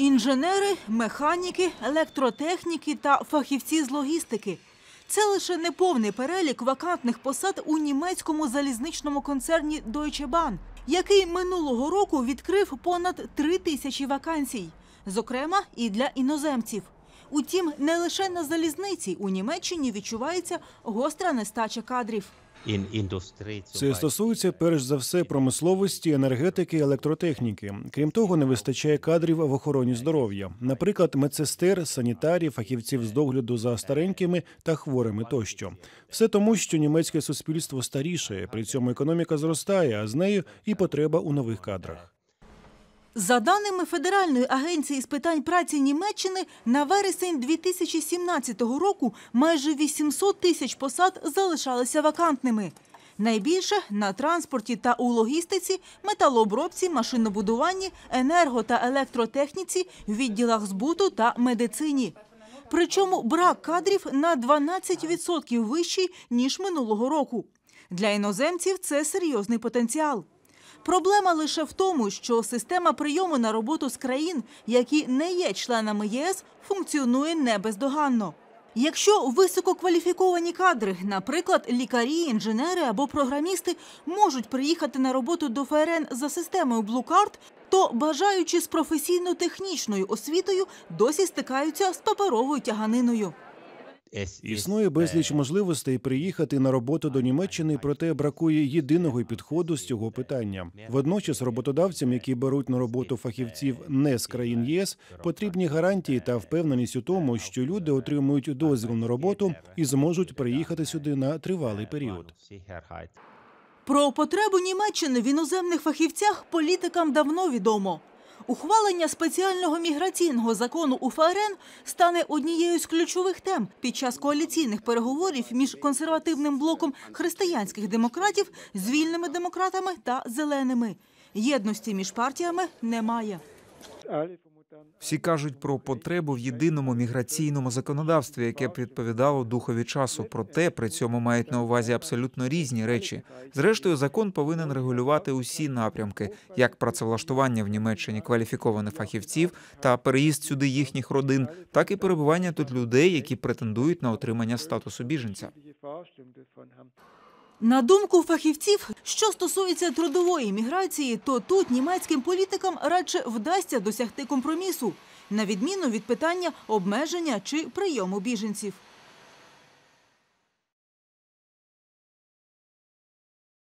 Інженери, механіки, електротехніки та фахівці з логістики. Це лише неповний перелік вакантних посад у німецькому залізничному концерні Deutsche Bahn, який минулого року відкрив понад три тисячі вакансій, зокрема і для іноземців. Утім, не лише на залізниці у Німеччині відчувається гостра нестача кадрів. Це стосується перш за все промисловості, енергетики, електротехніки. Крім того, не вистачає кадрів в охороні здоров'я, наприклад, медсестер, санітарів, фахівців з догляду за старенькими та хворими тощо. Все тому, що німецьке суспільство старішає, при цьому економіка зростає, а з нею і потреба у нових кадрах. За даними Федеральної агенції з питань праці Німеччини, на вересень 2017 року майже 800 тисяч посад залишалися вакантними. Найбільше на транспорті та у логістиці, металообробці, машинобудуванні, енерго та електротехніці, відділах збуту та медицині. Причому брак кадрів на 12% вищий, ніж минулого року. Для іноземців це серйозний потенціал. Проблема лише в тому, що система прийому на роботу з країн, які не є членами ЄС, функціонує не бездоганно. Якщо висококваліфіковані кадри, наприклад, лікарі, інженери або програмісти, можуть приїхати на роботу до ФРН за системою Card, то бажаючи з професійно-технічною освітою досі стикаються з паперовою тяганиною. Існує безліч можливостей приїхати на роботу до Німеччини, проте бракує єдиного підходу з цього питання. Водночас роботодавцям, які беруть на роботу фахівців не з країн ЄС, потрібні гарантії та впевненість у тому, що люди отримують дозвіл на роботу і зможуть приїхати сюди на тривалий період. Про потребу Німеччини в іноземних фахівцях політикам давно відомо. Ухвалення спеціального міграційного закону у ФРН стане однією з ключових тем під час коаліційних переговорів між консервативним блоком християнських демократів з вільними демократами та зеленими. Єдності між партіями немає. Всі кажуть про потребу в єдиному міграційному законодавстві, яке б відповідало духові часу. Проте при цьому мають на увазі абсолютно різні речі. Зрештою, закон повинен регулювати усі напрямки, як працевлаштування в Німеччині кваліфікованих фахівців та переїзд сюди їхніх родин, так і перебування тут людей, які претендують на отримання статусу біженця. На думку фахівців, що стосується трудової міграції, то тут німецьким політикам радше вдасться досягти компромісу, на відміну від питання обмеження чи прийому біженців.